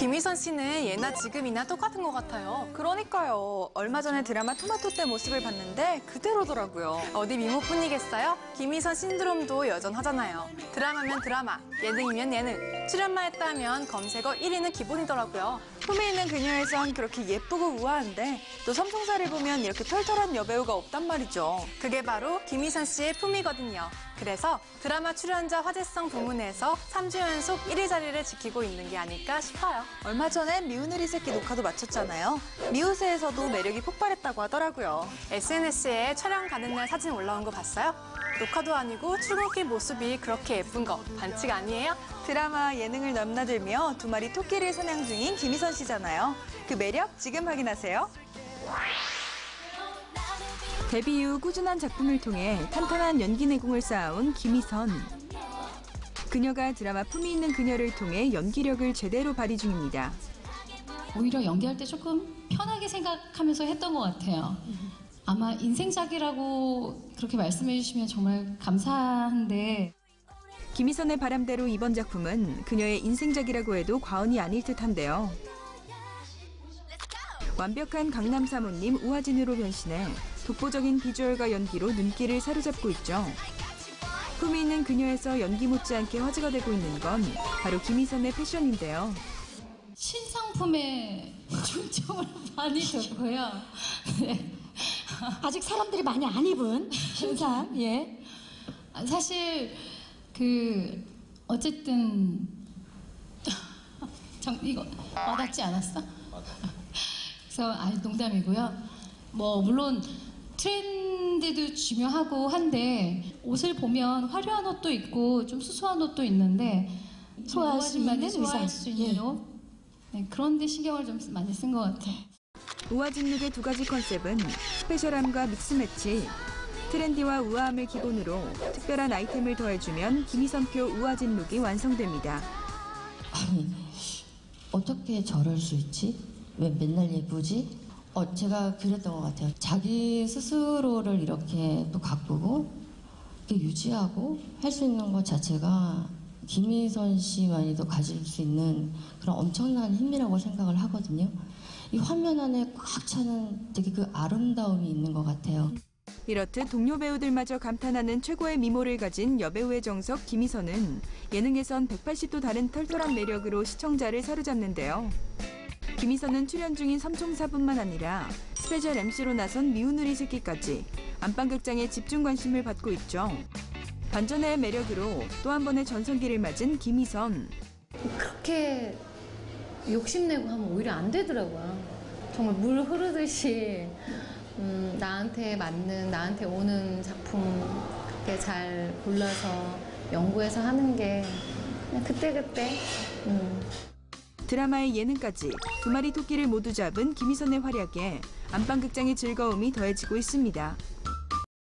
김희선 씨는 예나 지금이나 똑같은 것 같아요. 그러니까요. 얼마 전에 드라마 토마토 때 모습을 봤는데 그대로더라고요. 어디 미모뿐이겠어요? 김희선 신드롬도 여전하잖아요. 드라마면 드라마, 예능이면 예능. 출연만 했다면 검색어 1위는 기본이더라고요. 품에 있는 그녀에선 그렇게 예쁘고 우아한데 또 삼총사를 보면 이렇게 털털한 여배우가 없단 말이죠. 그게 바로 김희선 씨의 품이거든요. 그래서 드라마 출연자 화제성 부문에서 3주 연속 1위 자리를 지키고 있는 게 아닐까 싶어요. 얼마 전에 미운 우리 새끼 녹화도 마쳤잖아요. 미우새에서도 매력이 폭발했다고 하더라고요. SNS에 촬영 가는 날 사진 올라온 거 봤어요? 녹화도 아니고 출근길 모습이 그렇게 예쁜 거 반칙 아니에요? 드라마 예능을 넘나들며 두 마리 토끼를 사냥 중인 김희선 씨잖아요. 그 매력 지금 확인하세요. 데뷔 이후 꾸준한 작품을 통해 탄탄한 연기 내공을 쌓아온 김희선. 그녀가 드라마 품이 있는 그녀를 통해 연기력을 제대로 발휘 중입니다. 오히려 연기할 때 조금 편하게 생각하면서 했던 것 같아요. 아마 인생작이라고 그렇게 말씀해 주시면 정말 감사한데 김희선의 바람대로 이번 작품은 그녀의 인생작이라고 해도 과언이 아닐 듯한데요. 완벽한 강남 사모님 우하진으로 변신해 독보적인 비주얼과 연기로 눈길을 사로잡고 있죠. 품이 있는 그녀에서 연기 못지않게 화제가 되고 있는 건 바로 김희선의 패션인데요. 신상품에 중점을 많이 뒀고요. 네. 아직 사람들이 많이 안 입은 신상 예. 아, 사실 그 어쨌든 정, 이거 와닿지 않았어? 그래서 아니 농담이고요. 뭐 물론 트렌드도 중요하고 한데 옷을 보면 화려한 옷도 있고 좀 수수한 옷도 있는데 소화할 수 있는 소화할 의상. 수 있는 예. 옷. 네, 그런데 신경을 좀 많이 쓴 것 같아. 우아진 룩의 두 가지 컨셉은 스페셜함과 믹스매치. 트렌디와 우아함을 기본으로 특별한 아이템을 더해주면 김희선표 우아진 룩이 완성됩니다. 아니 어떻게 저럴 수 있지? 왜 맨날 예쁘지? 어 제가 그랬던 것 같아요. 자기 스스로를 이렇게 또 가꾸고 이렇게 유지하고 할 수 있는 것 자체가 김희선 씨만이도 가질 수 있는 그런 엄청난 힘이라고 생각을 하거든요. 이 화면 안에 꽉 차는 되게 그 아름다움이 있는 것 같아요. 이렇듯 동료 배우들마저 감탄하는 최고의 미모를 가진 여배우의 정석 김희선은 예능에선 180도 다른 털털한 매력으로 시청자를 사로잡는데요. 김희선은 출연 중인 삼총사뿐만 아니라 스페셜 MC로 나선 미운 우리 새끼까지 안방극장에 집중 관심을 받고 있죠. 반전의 매력으로 또 한 번의 전성기를 맞은 김희선. 그렇게 욕심내고 하면 오히려 안 되더라고요. 정말 물 흐르듯이 음, 나한테 맞는 나한테 오는 작품 그렇게 잘 골라서 연구해서 하는 게 그때그때 음, 드라마의 예능까지 두 마리 토끼를 모두 잡은 김희선의 활약에 안방극장의 즐거움이 더해지고 있습니다.